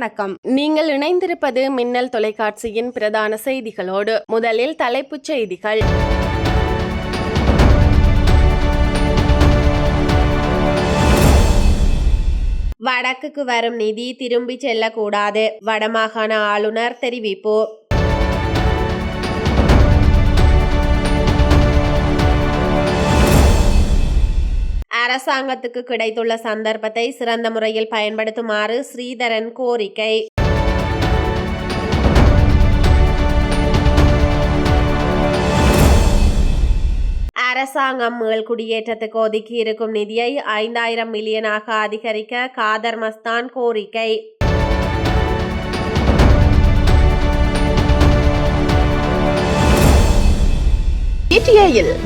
வணக்கம். நீங்கள் இணைந்திருப்பது மின்னல் தொலைக்காட்சியின் பிரதான செய்திகளோடு முதலில் தலைப்புச் செய்திகள். வடக்குக்கு வரும் நிதி திரும்பிச் செல்லக்கூடாது. வடமாகாண ஆளுநர் தெரிவிப்பு. அரசாங்கத்துக்கு கிடைத்துள்ள சந்தர்ப்பத்தை சிறந்த முறையில் பயன்படுத்துமாறு ஸ்ரீதரன் கோரிக்கை. அரசாங்கம் மீள் குடியேற்றத்துக்கு ஒதுக்கி இருக்கும் நிதியை ஐந்தாயிரம் மில்லியனாக அதிகரிக்க காதர் மஸ்தான் கோரிக்கை.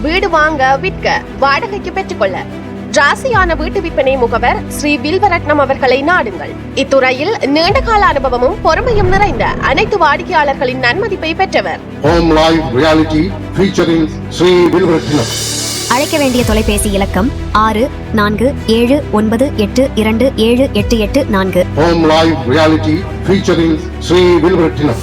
வீடு வாங்க விற்க வாடகைக்கு பெற்றுக்கொள்ள ராசியான வீட்டு விற்பனை முகவர் ஸ்ரீ வில்வரட்னம் அவர்களை நாடுங்கள் இத்துறையில் நீண்டகால அனுபவமும் பொறுமையும் நிறைந்த அனைத்து வாடிக்கையாளர்களின் நன்மதிப்பை பெற்றவர் Home Live Reality featuring Sri Vilvaratnam. அழைக்க வேண்டிய தொலைபேசி இலக்கம் ஆறு நான்கு ஏழு ஒன்பது எட்டு இரண்டு ஏழு எட்டு எட்டு நான்கு Home Live Reality featuring Sri Vilvaratnam.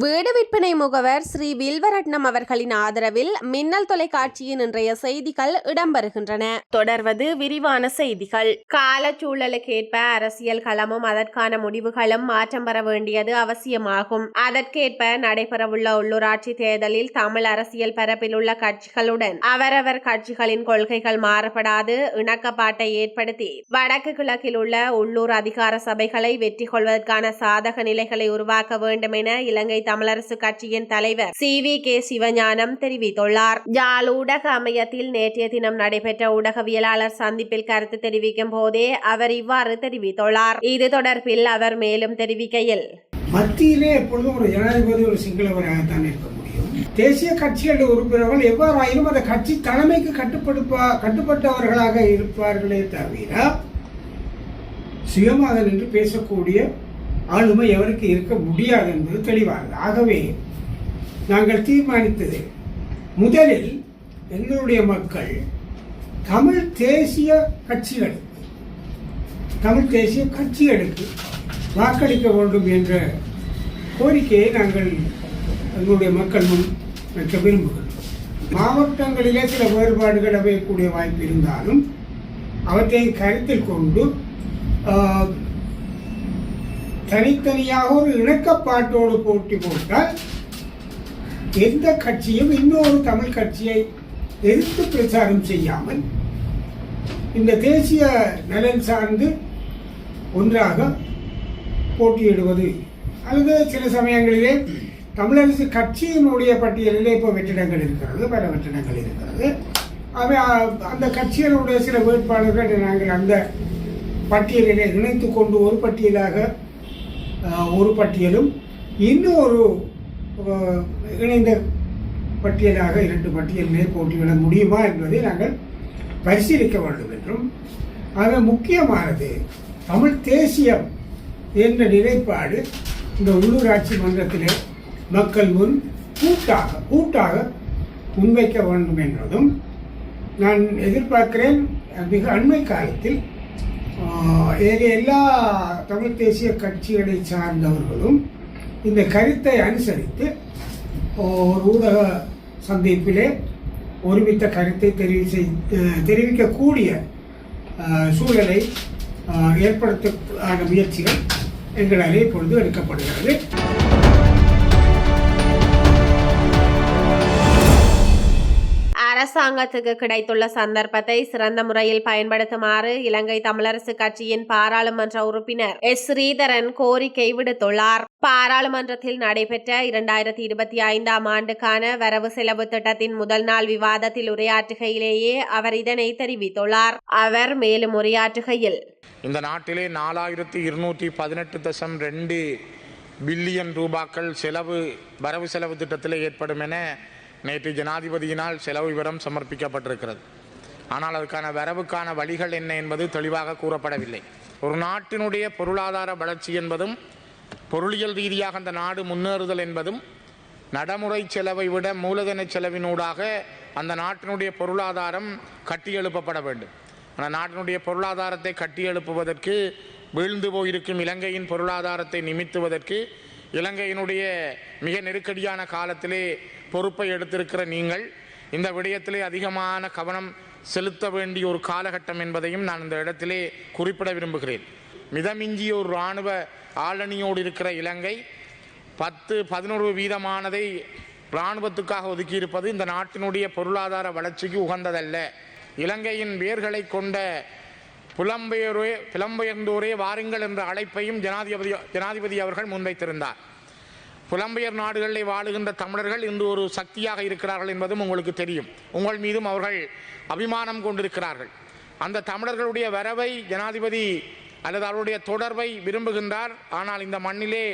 வீடு விற்பனை முகவர் ஸ்ரீ வில்வரட்னம் அவர்களின் ஆதரவில் மின்னல் தொலைக்காட்சியின் இன்றைய செய்திகள் இடம்பெறுகின்றன. தொடர்வது விரிவான செய்திகள். காலச்சூழலுக்கேற்ப அரசியல் களமும் அதற்கான முடிவுகளும் மாற்றம் பெற வேண்டியது அவசியமாகும். அதற்கேற்ப நடைபெறவுள்ள உள்ளூராட்சி தேர்தலில் தமிழ் அரசியல் பரப்பில் உள்ள கட்சிகளுடன் அவரவர் கட்சிகளின் கொள்கைகள் மாறுபடாது இணக்கப்பாட்டை ஏற்படுத்தி வடக்கு கிழக்கில் உள்ள உள்ளூர் அதிகார சபைகளை வெற்றி கொள்வதற்கான சாதக நிலைகளை உருவாக்க வேண்டும் என இலங்கை தமிழரசு கட்சியின் தலைவர் சி. வி. கே. சிவஞானம் தெரிவித்துள்ளார். ஜால் ஊடக அமையத்தில் நேற்றைய தினம் நடைபெற்ற ஊடகவியலாளர் சந்திப்பில் கருத்து தெரிவிக்கும் போதே அவர் இவ்வாறு தெரிவித்துள்ளார். இது தொடர்பில் அவர் மேலும் தெரிவிக்கையில் மத்தியிலே எப்பொழுதும் ஒரு ஜனாதிபதி ஒரு சிங்களவராகத்தான் இருக்க முடியும். தேசிய கட்சிகளுடைய உறுப்பினர்கள் எவ்வாறாயினும் அந்த கட்சி தலைமைக்கு கட்டுப்படுப்பா கட்டுப்பட்டவர்களாக இருப்பார்களே தவிர சுயமாக நின்று பேசக்கூடிய ஆளுமை எவருக்கு இருக்க முடியாது என்பது தெளிவானது. ஆகவே நாங்கள் தீர்மானித்தது முதலில் எங்களுடைய மக்கள் தமிழ் தேசிய கட்சிகளுக்கு தமிழ் தேசிய கட்சிகளுக்கு வாக்களிக்க வேண்டும் என்ற கோரிக்கையை நாங்கள் எங்களுடைய மக்கள் முன் வைக்க விரும்புகிறோம். மாவட்டங்களிலே சில வேறுபாடுகள் அமையக்கூடிய வாய்ப்பு இருந்தாலும் அவற்றை கருத்தில் கொண்டு தனித்தனியாக ஒரு இணக்கப்பாட்டோடு போட்டி போட்டால் எந்த கட்சியும் இன்னொரு தமிழ் கட்சியை எதிர்த்து பிரச்சாரம் செய்யாமல் இந்த தேசிய நலன் சார்ந்து ஒன்றாக போட்டியிடுவது. அல்லது சில சமயங்களிலே தமிழரசு கட்சியினுடைய பட்டியலிலே இப்போ வெற்றிடங்கள் இருக்கிறது பல வெற்றிடங்கள் இருக்கிறது. அவை அ- அந்த கட்சியினுடைய சில வேட்பாளர்கள் நாங்கள் அந்த பட்டியலிலே இணைத்து கொண்டு ஒரு பட்டியலாக ஒரு பட்டியலும் இன்னொரு இணைந்த பட்டியலாக இரண்டு பட்டியலிலே போட்டியிட முடியுமா என்பதை நாங்கள் பரிசீலிக்க வேண்டும் என்றும் ஆக முக்கியமானது தமிழ் தேசியம் என்ற நிலைப்பாடு இந்த உள்ளூராட்சி மன்றத்திலே மக்கள் முன் கூட்டாக கூட்டாக முன்வைக்க வேண்டும் என்றதும் நான் எதிர்பார்க்கிறேன். மிக அண்மை காலத்தில் ஏக எல்லா தமிழ் தேசிய கட்சிகளை சார்ந்தவர்களும் இந்த கருத்தை அனுசரித்து ஒரு ஊடக சந்திப்பிலே ஒருமித்த கருத்தை தெரிவி செய் தெரிவிக்கக்கூடிய சூழலை ஏற்படுத்த முயற்சிகள் எங்களாலே இப்பொழுது எடுக்கப்படுகிறது. அரசாங்கத்துக்கு கிடைத்துள்ள சந்தர்ப்பத்தை சிறந்த முறையில் பயன்படுத்துமாறு இலங்கை தமிழரசு கட்சியின் பாராளுமன்ற உறுப்பினர் எஸ். ஸ்ரீதரன் கோரிக்கை விடுத்துள்ளார். பாராளுமன்றத்தில் நடைபெற்ற இரண்டாயிரத்தி இருபத்தி ஐந்தாம் ஆண்டுக்கான வரவு செலவு திட்டத்தின் முதல் நாள் விவாதத்தில் உரையாற்றுகையிலேயே அவர் இதனை தெரிவித்துள்ளார். அவர் மேலும் உரையாற்றுகையில் இந்த நாட்டிலே நாலாயிரத்தி இருநூற்றி பதினெட்டு தசம் ரெண்டு பில்லியன் ரூபாக்கள் செலவு வரவு செலவு திட்டத்தில் ஏற்படும் என நேற்று ஜனாதிபதியினால் செலவு விவரம் சமர்ப்பிக்கப்பட்டிருக்கிறது. ஆனால் அதுக்கான வரவுக்கான வழிகள் என்ன என்பது தெளிவாக கூறப்படவில்லை. ஒரு நாட்டினுடைய பொருளாதார வளர்ச்சி என்பதும் பொருளியல் ரீதியாக அந்த நாடு முன்னேறுதல் என்பதும் நடைமுறை செலவை விட மூலதன செலவினூடாக அந்த நாட்டினுடைய பொருளாதாரம் கட்டியெழுப்பப்பட வேண்டும். அந்த நாட்டினுடைய பொருளாதாரத்தை கட்டியெழுப்புவதற்கு வீழ்ந்து போயிருக்கும் இலங்கையின் பொருளாதாரத்தை நிமித்துவதற்கு இலங்கையினுடைய மிக நெருக்கடியான காலத்திலே பொறுப்பை எடுத்திருக்கிற நீங்கள் இந்த விடயத்திலே அதிகமான கவனம் செலுத்த வேண்டிய ஒரு காலகட்டம் என்பதையும் நான் இந்த இடத்திலே குறிப்பிட விரும்புகிறேன். மிதமிஞ்சிய ஒரு இராணுவ ஆளணியோடு இருக்கிற இலங்கை பத்து பதினொரு வீதமானதை இராணுவத்துக்காக ஒதுக்கியிருப்பது இந்த நாட்டினுடைய பொருளாதார வளர்ச்சிக்கு உகந்ததல்ல. இலங்கையின் வேர்களை கொண்ட புலம்பெயரே புலம்பெயர்ந்தோரே வாருங்கள் என்ற அழைப்பையும் ஜனாதிபதி ஜனாதிபதி அவர்கள் முன்வைத்திருந்தார். புலம்பெயர் நாடுகளில் வாழுகின்ற தமிழர்கள் இன்று ஒரு சக்தியாக இருக்கிறார்கள் என்பதும் உங்களுக்கு தெரியும். உங்கள் மீதும் அவர்கள் அபிமானம் கொண்டிருக்கிறார்கள். அந்த தமிழர்களுடைய வரவை ஜனாதிபதி அல்லது அவருடைய தொடர்பை விரும்புகின்றார். ஆனால் இந்த மண்ணிலே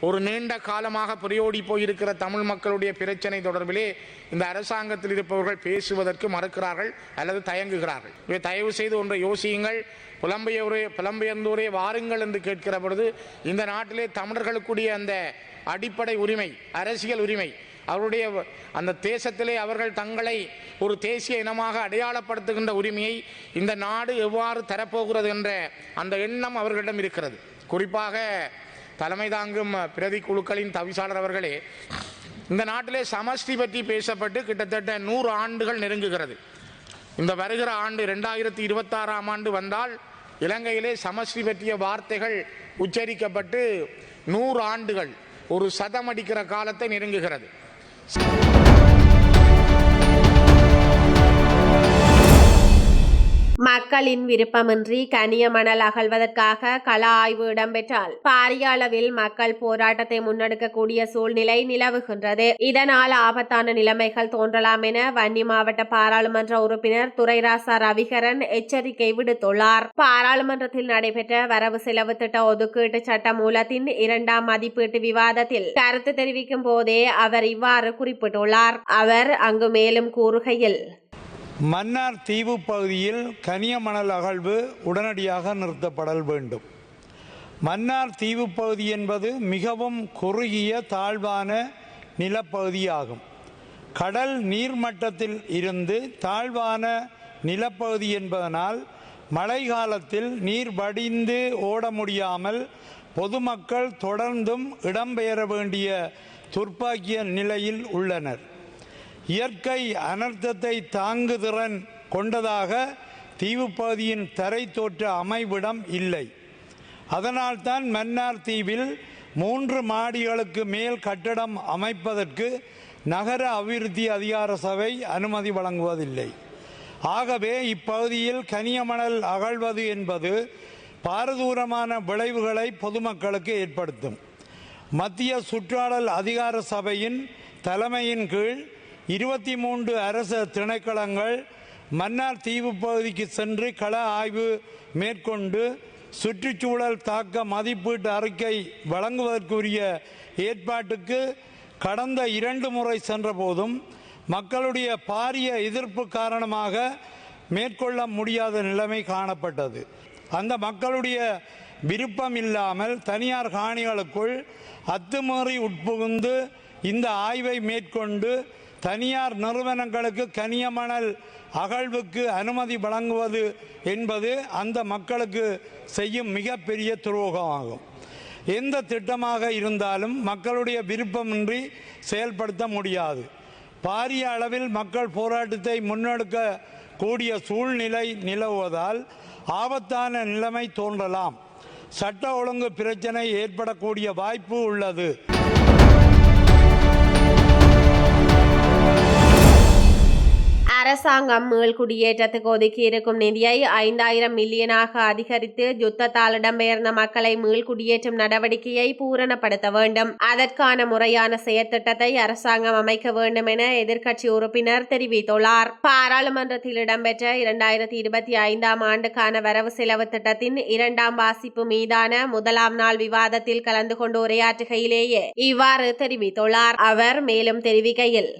ஒரு நீண்ட காலமாக புரியோடி போயிருக்கிற தமிழ் மக்களுடைய பிரச்சனை தொடர்பிலே இந்த அரசாங்கத்தில் இருப்பவர்கள் பேசுவதற்கு மறுக்கிறார்கள் அல்லது தயங்குகிறார்கள். இவை தயவு செய்து ஒன்றை யோசியுங்கள். புலம்பெயரே புலம்பெயர்ந்தோரே வாருங்கள் என்று கேட்கிற பொழுது இந்த நாட்டிலே தமிழர்களுக்குரிய அந்த அடிப்படை உரிமை அரசியல் உரிமை அவருடைய அந்த தேசத்திலே அவர்கள் தங்களை ஒரு தேசிய இனமாக அடையாளப்படுத்துகின்ற உரிமையை இந்த நாடு எவ்வாறு தரப்போகிறது என்ற அந்த எண்ணம் அவர்களிடம் இருக்கிறது. குறிப்பாக தலைமை தாங்கும் பிரதி குழுக்களின் தவிசாளர் அவர்களே இந்த நாட்டிலே சமஷ்டி பற்றி பேசப்பட்டு கிட்டத்தட்ட நூறு ஆண்டுகள் நெருங்குகிறது. இந்த வருகிற ஆண்டு ரெண்டாயிரத்தி இருபத்தாறாம் ஆண்டு வந்தால் இலங்கையிலே சமஷ்டி பற்றிய வார்த்தைகள் உச்சரிக்கப்பட்டு நூறு ஆண்டுகள் ஒரு சதம் அடிக்கிற காலத்தை நெருங்குகிறது. மக்களின் விருப்பமின்றி கனிய மணல் அகழ்வதற்காக கள ஆய்வு இடம்பெற்றால் பாரிய அளவில் மக்கள் போராட்டத்தை முன்னெடுக்கக்கூடிய சூழ்நிலை நிலவுகின்றது. இதனால் ஆபத்தான நிலைமைகள் தோன்றலாம் என வன்னி மாவட்ட பாராளுமன்ற உறுப்பினர் துரைராசா ரவிகரன் எச்சரிக்கை விடுத்துள்ளார். பாராளுமன்றத்தில் நடைபெற்ற வரவு செலவு திட்ட ஒதுக்கீட்டு சட்ட மூலத்தின் இரண்டாம் மதிப்பீட்டு விவாதத்தில் கருத்து தெரிவிக்கும் போதே அவர் இவ்வாறு குறிப்பிட்டுள்ளார். அவர் அங்கு மேலும் கூறுகையில் மன்னார் தீவு பகுதியில் கனிய மணல் அகழ்வு உடனடியாக நிறுத்தப்படல் வேண்டும். மன்னார் தீவு பகுதி என்பது மிகவும் குறுகிய தாழ்வான நிலப்பகுதியாகும். கடல் நீர்மட்டத்தில் இருந்து தாழ்வான நிலப்பகுதி என்பதனால் மழை காலத்தில் நீர் வடிந்து ஓட முடியாமல் பொதுமக்கள் தொடர்ந்தும் இடம்பெயர வேண்டிய துர்ப்பாக்கிய நிலையில் உள்ளனர். இயற்கை அனர்த்தத்தை தாங்குதிறன் கொண்டதாக தீவுப்பகுதியின் தரை தோற்ற அமைவிடம் இல்லை. அதனால்தான் மன்னார் தீவில் மூன்று மாடிகளுக்கு மேல் கட்டடம் அமைப்பதற்கு நகர அபிவிருத்தி அதிகார சபை அனுமதி வழங்குவதில்லை. ஆகவே இப்பகுதியில் கனியமணல் அகழ்வது என்பது பாரதூரமான விளைவுகளை பொதுமக்களுக்கு ஏற்படுத்தும். மத்திய சுற்றாடல் அதிகார சபையின் தலைமையின் கீழ் இருபத்தி மூன்று அரச திணைக்களங்கள் மன்னார் தீவு பகுதிக்கு சென்று கள ஆய்வு மேற்கொண்டு சுற்றுச்சூழல் தாக்க மதிப்பீட்டு அறிக்கை வழங்குவதற்குரிய ஏற்பாட்டுக்கு கடந்த இரண்டு முறை சென்றபோதும் மக்களுடைய பாரிய எதிர்ப்பு காரணமாக மேற்கொள்ள முடியாத நிலைமை காணப்பட்டது. அந்த மக்களுடைய விருப்பம் இல்லாமல் தனியார் காணிகளுக்குள் அத்துமீறி உட்புகுந்து இந்த ஆய்வை மேற்கொண்டு தனியார் நிறுவனங்களுக்கு கனியமணல் அகழ்வுக்கு அனுமதி வழங்குவது என்பது அந்த மக்களுக்கு செய்யும் மிகப்பெரிய துரோகமாகும். எந்த திட்டமாக இருந்தாலும் மக்களுடைய விருப்பமின்றி செயல்படுத்த முடியாது. பாரிய அளவில் மக்கள் போராட்டத்தை முன்னெடுக்க கூடிய சூழ்நிலை நிலவுவதால் ஆபத்தான நிலைமை தோன்றலாம். சட்ட ஒழுங்கு பிரச்சனை ஏற்படக்கூடிய வாய்ப்பு உள்ளது. அரசாங்கம் மீள்குடியேற்றத்துக்கு ஒதுக்கி இருக்கும் நிதியை ஐந்தாயிரம் மில்லியனாக அதிகரித்து யுத்தத்தால் இடம்பெயர்ந்த மக்களை மீள்குடியேற்றும் நடவடிக்கையை பூரணப்படுத்த வேண்டும். அதற்கான முறையான செயற்திட்டத்தை அரசாங்கம் அமைக்க வேண்டும் என எதிர்க்கட்சி உறுப்பினர் தெரிவித்துள்ளார். பாராளுமன்றத்தில் இடம்பெற்ற இரண்டாயிரத்தி இருபத்தி ஐந்தாம் ஆண்டுக்கான வரவு செலவு திட்டத்தின் இரண்டாம் வாசிப்பு மீதான முதலாம் நாள் விவாதத்தில் கலந்து கொண்டு உரையாற்றுகையிலேயே இவ்வாறு தெரிவித்துள்ளார். அவர் மேலும் தெரிவிக்கையில்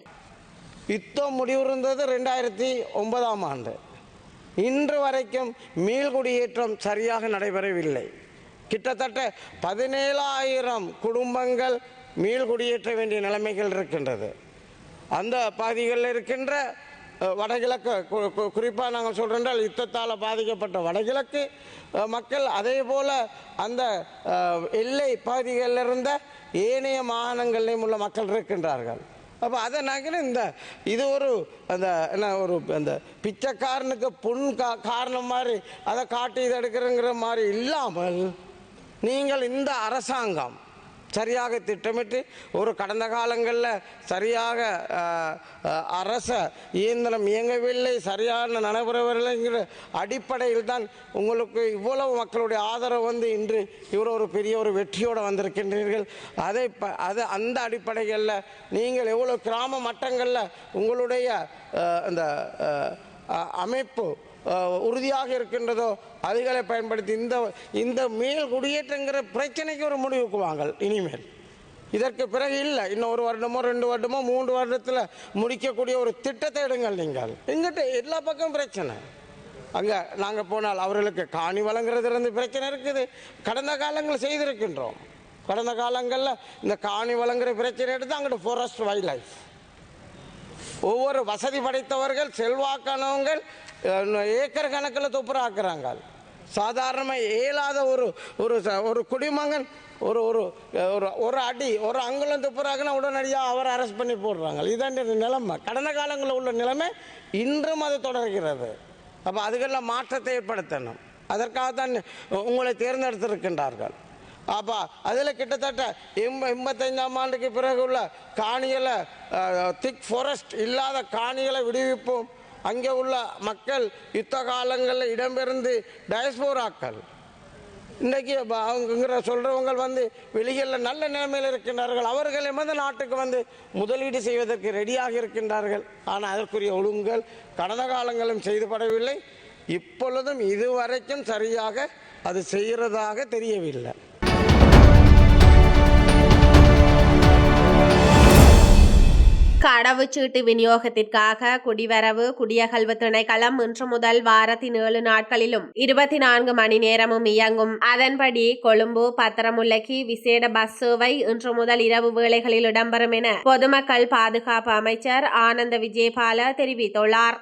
யுத்தம் முடிவுறுந்தது ரெண்டாயிரத்தி ஒன்பதாம் ஆண்டு. இன்று வரைக்கும் மீள்குடியேற்றம் சரியாக நடைபெறவில்லை. கிட்டத்தட்ட பதினேழாயிரம் குடும்பங்கள் மீள்குடியேற்ற வேண்டிய நிலைமைகள் இருக்கின்றது. அந்த பகுதிகளில் இருக்கின்ற வடகிழக்கு குறிப்பாக நாங்கள் சொல்கிறோம் யுத்தத்தால் பாதிக்கப்பட்ட வடகிழக்கு மக்கள் அதே போல் அந்த எல்லை பகுதிகளில் இருந்த ஏனைய மாகாணங்களிலும் உள்ள மக்கள் இருக்கின்றார்கள். அப்போ அதை நாங்கள் இந்த இது ஒரு அந்த என்ன ஒரு அந்த பிச்சைக்காரனுக்கு புண் கா காரணம் மாதிரி அதை காட்டி இதை எடுக்கிறங்கிற மாதிரி இல்லாமல் நீங்கள் இந்த அரசாங்கம் சரியாக திட்டமிட்டு ஒரு கடந்த காலங்களில் சரியாக அரச இயந்திரம் இயங்கவில்லை சரியான நடைபெறவில்லைங்கிற அடிப்படையில் தான் உங்களுக்கு இவ்வளவு மக்களுடைய ஆதரவு வந்து இன்று இவ்வளோ ஒரு பெரிய ஒரு வெற்றியோடு வந்திருக்கின்றீர்கள். அதை ப அது அந்த அடிப்படைகளில் நீங்கள் எவ்வளோ கிராம மட்டங்களில் உங்களுடைய அந்த அமைப்பு உறுதியாக இருக்கின்றதோ அதுகளை பயன்படுத்தி இந்த இந்த மேல் குடியேற்றங்கிற பிரச்சனைக்கு ஒரு முடிவுக்கு வாங்கல் இனிமேல். இதற்கு பிறகு இல்லை. இன்னும் ஒரு வருடமோ ரெண்டு வருடமோ மூன்று வருடத்தில் முடிக்கக்கூடிய ஒரு திட்டத்தை எடுங்கள் நீங்கள். எங்கிட்ட எல்லா பக்கம் பிரச்சனை. அங்கே நாங்கள் போனால் அவர்களுக்கு காணி வழங்குறதுலேருந்து பிரச்சனை இருக்குது. கடந்த காலங்களில் செய்திருக்கின்றோம். கடந்த காலங்களில் இந்த காணி வழங்குற பிரச்சனை எடுத்து அங்கிட்டு ஃபாரஸ்ட் வைல்ட் லைஃப் ஒவ்வொரு வசதி படைத்தவர்கள் செல்வாக்கானவங்கள் ஏக்கர் கணக்கில் துப்புராக்குறாங்க சாதாரணமாக இயலாத ஒரு ஒரு ச- ஒரு குடிமகன் ஒரு ஒரு ஒரு ஒரு அடி ஒரு அங்குலம் துப்புராக்குனா உடனடியாக அவரை அரெஸ்ட் பண்ணி போடுறாங்க. இதான் இந்த நிலைமை. கடந்த காலங்களில் உள்ள நிலைமை இன்றும் அது தொடர்கிறது. அப்போ அதுக்கெல்லாம் மாற்றத்தை ஏற்படுத்தணும். அதற்காக தான் உங்களை தேர்ந்தெடுத்திருக்கின்றார்கள். அப்போ அதில் கிட்டத்தட்ட எம்ப எண்பத்தைந்தாம் ஆண்டுக்கு பிறகு உள்ள காணிகளை திக் ஃபாரஸ்ட் இல்லாத காணிகளை விடுவிப்போம். அங்கே உள்ள மக்கள் யுத்த காலங்களில் இடம்பெயர்ந்து டயஸ்போராக்கள் இன்றைக்கி அவங்கிற அவங்கங்கிற சொல்கிறவங்க வந்து வெளிகளில் நல்ல நிலைமையில் இருக்கின்றார்கள். அவர்கள் எமது நாட்டுக்கு வந்து முதலீடு செய்வதற்கு ரெடியாக இருக்கின்றார்கள். ஆனால் அதற்குரிய ஒழுங்குகள் கடந்த காலங்களும் செய்துபடவில்லை. இப்பொழுதும் இதுவரைக்கும் சரியாக அது செய்கிறதாக தெரியவில்லை. கடவுச்சீட்டு விநியோகத்திற்காக குடிவரவு குடியகல்வு திணைக்களம் இன்று முதல் வாரத்தின் ஏழு நாட்களிலும் இருபத்தி நான்கு மணி நேரமும் இயங்கும். அதன்படி கொழும்பு பத்திரமுல்லைக்கு விசேட பஸ் சேவை இன்று முதல் இரவு வேளைகளில் இடம்பெறும் என பொதுமக்கள் பாதுகாப்பு அமைச்சர் ஆனந்த விஜயபால தெரிவித்துள்ளார்.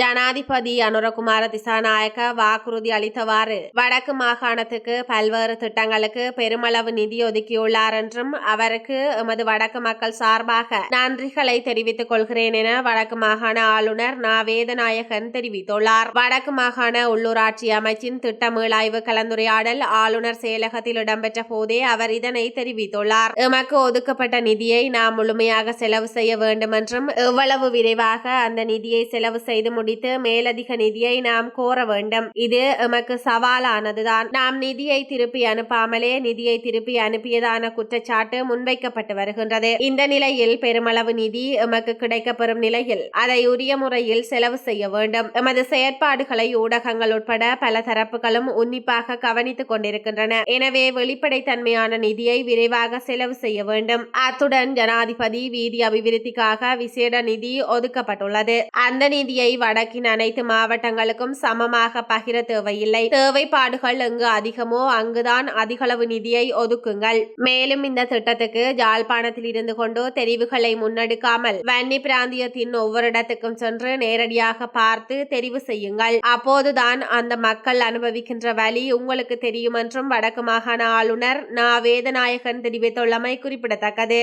ஜனாதிபதி அனுரகுமார திசாநாயக்க வாக்குறுதி அளித்தவாறு வடக்கு மாகாணத்துக்கு பல்வேறு திட்டங்களுக்கு பெருமளவு நிதி ஒதுக்கியுள்ளார் என்றும் அவருக்கு எமது வடக்கு மக்கள் சார்பாக நன்றிகளை தெரிவித்துக் கொள்கிறேன் என வடக்கு மாகாண ஆளுநர் நா. வேதநாயகன் தெரிவித்துள்ளார். வடக்கு மாகாண உள்ளூராட்சி அமைச்சின் திட்ட மீளாய்வு கலந்துரையாடல் ஆளுநர் செயலகத்தில் இடம்பெற்ற போதே அவர் இதனை தெரிவித்துள்ளார். எமக்கு ஒதுக்கப்பட்ட நிதியை நாம் முழுமையாக செலவு செய்ய வேண்டும் என்றும் எவ்வளவு விரைவாக அந்த நிதியை செலவு செய்து முடித்து மேலதிக நிதியை நாம் கோர வேண்டும். இது எமக்கு சவாலானதுதான். நாம் நிதியை திருப்பி அனுப்பாமலே நிதியை திருப்பி அனுப்பியதான குற்றச்சாட்டு முன்வைக்கப்பட்டு வருகின்றது. இந்த நிலையில் பெருமளவு நிதி எமக்கு கிடைக்கப்பெறும் நிலையில் அதை உரிய முறையில் செலவு செய்ய வேண்டும். எமது செயற்பாடுகளை ஊடகங்கள் உட்பட பல தரப்புகளும் உன்னிப்பாக கவனித்துக் கொண்டிருக்கின்றன. எனவே வெளிப்படைத்தன்மையான நிதியை விரைவாக செலவு செய்ய வேண்டும். அத்துடன் ஜனாதிபதி வீதி அபிவிருத்திக்காக விசேட நிதி ஒதுக்கப்பட்டுள்ளது. அந்த நிதியை வடக்கின் அனைத்து மாவட்டங்களுக்கும் சமமாக பகிர தேவையில்லை. தேவைப்பாடுகள் எங்கு அதிகமோ அங்குதான் அதிகளவு நிதியை ஒதுக்குங்கள். மேலும் இந்த திட்டத்துக்கு ஜாழ்ப்பாணத்தில் இருந்து கொண்டு தெரிவுகளை முன்னெடுக்காமல் வன்னி பிராந்தியத்தின் ஒவ்வொரு இடத்துக்கும் சென்று நேரடியாக பார்த்து தெரிவு செய்யுங்கள். அப்போதுதான் அந்த மக்கள் அனுபவிக்கின்ற வழி உங்களுக்கு தெரியும் என்றும் வடக்கு மாகாண ஆளுநர் நா. வேதநாயகன் தெரிவித்துள்ளமை குறிப்பிடத்தக்கது.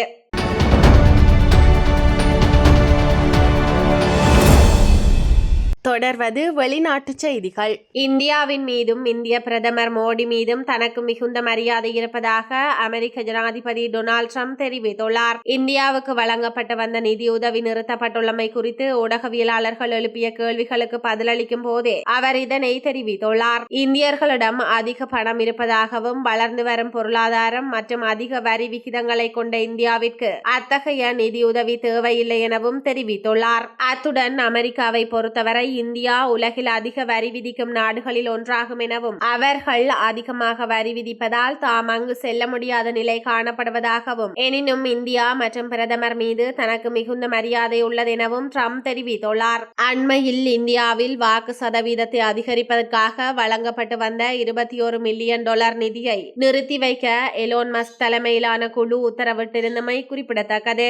தொடர்வது வெளிநாட்டுச் செய்திகள். இந்தியாவின் மீதும் இந்திய பிரதமர் மோடி மீதும் தனக்கு மிகுந்த மரியாதை இருப்பதாக அமெரிக்க ஜனாதிபதி டொனால்ட் ட்ரம்ப் தெரிவித்துள்ளார். இந்தியாவுக்கு வழங்கப்பட்டு வந்த நிதியுதவி நிறுத்தப்பட்டுள்ளமை குறித்து ஊடகவியலாளர்கள் எழுப்பிய கேள்விகளுக்கு பதிலளிக்கும் போதே அவர் இதனை தெரிவித்துள்ளார். இந்தியர்களிடம் அதிக பணம் இருப்பதாகவும் வளர்ந்து வரும் பொருளாதாரம் மற்றும் அதிக வரி விகிதங்களை கொண்ட இந்தியாவிற்கு அத்தகைய நிதியுதவி தேவையில்லை எனவும் தெரிவித்துள்ளார். அத்துடன் அமெரிக்காவை பொறுத்தவரை இந்தியா உலகில் அதிக வரி விதிக்கும் நாடுகளில் ஒன்றாகும் எனவும் அவர்கள் அதிகமாக வரி விதிப்பதால் தாம் அங்கு செல்ல முடியாத நிலை காணப்படுவதாகவும் எனினும் இந்தியா மற்றும் பிரதமர் மீது தனக்கு மிகுந்த மரியாதை உள்ளதெனவும் ட்ரம்ப் தெரிவித்துள்ளார். அண்மையில் இந்தியாவில் வாக்கு சதவீதத்தை அதிகரிப்பதற்காக வழங்கப்பட்டு வந்த இருபத்தி ஒரு மில்லியன் டாலர் நிதியை நிறுத்தி வைக்க எலோன் மஸ்க் தலைமையிலான குழு உத்தரவிட்டிருந்தமை குறிப்பிடத்தக்கது.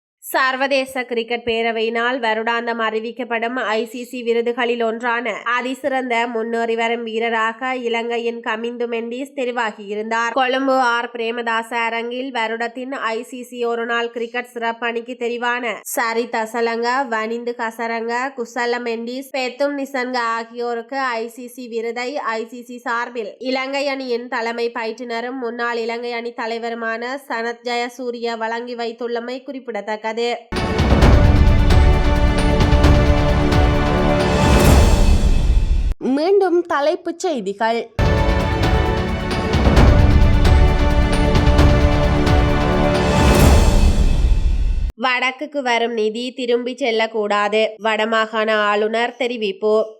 சர்வதேச கிரிக்கெட் பேரவையினால் வருடாந்தம் அறிவிக்கப்படும் ஐசிசி விருதுகளில் ஒன்றான அதிசிறந்த முன்னேறி வரும் வீரராக இலங்கையின் கமிந்து மெண்டிஸ் தெரிவாகியிருந்தார். கொழும்பு ஆர். பிரேமதாச அரங்கில் வருடத்தின் ஐசிசி ஒருநாள் கிரிக்கெட் சிறப்பணிக்கு தெரிவான சரித் அசலங்க வனிந்து கசரங்க குசல மெண்டிஸ் பெத்தும் நிசன்க ஆகியோருக்கு ஐசிசி விருதை ஐசிசி சார்பில் இலங்கை அணியின் தலைமை பயிற்றுனரும் முன்னாள் இலங்கை அணி தலைவருமான சனத் ஜெயசூரிய வழங்கி வைத்துள்ளமை குறிப்பிடத்தக்கது. மீண்டும் தலைப்புச் செய்திகள். வடக்குக்கு வரும் நிதி திரும்பி செல்லக்கூடாது. வடமாகாண ஆளுநர் தெரிவிப்பு.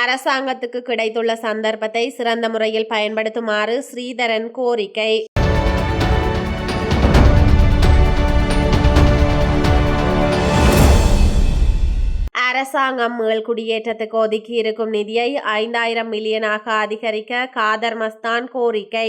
அரசாங்கத்துக்கு கிடைத்துள்ள சந்தர்ப்பத்தை சிறந்த முறையில் பயன்படுத்துமாறு ஸ்ரீதரன் கோரிக்கை. அரசாங்கம் மீள் குடியேற்றத்துக்கு ஒதுக்கி இருக்கும் நிதியை ஐந்தாயிரம் மில்லியனாக அதிகரிக்க காதர் மஸ்தான் கோரிக்கை.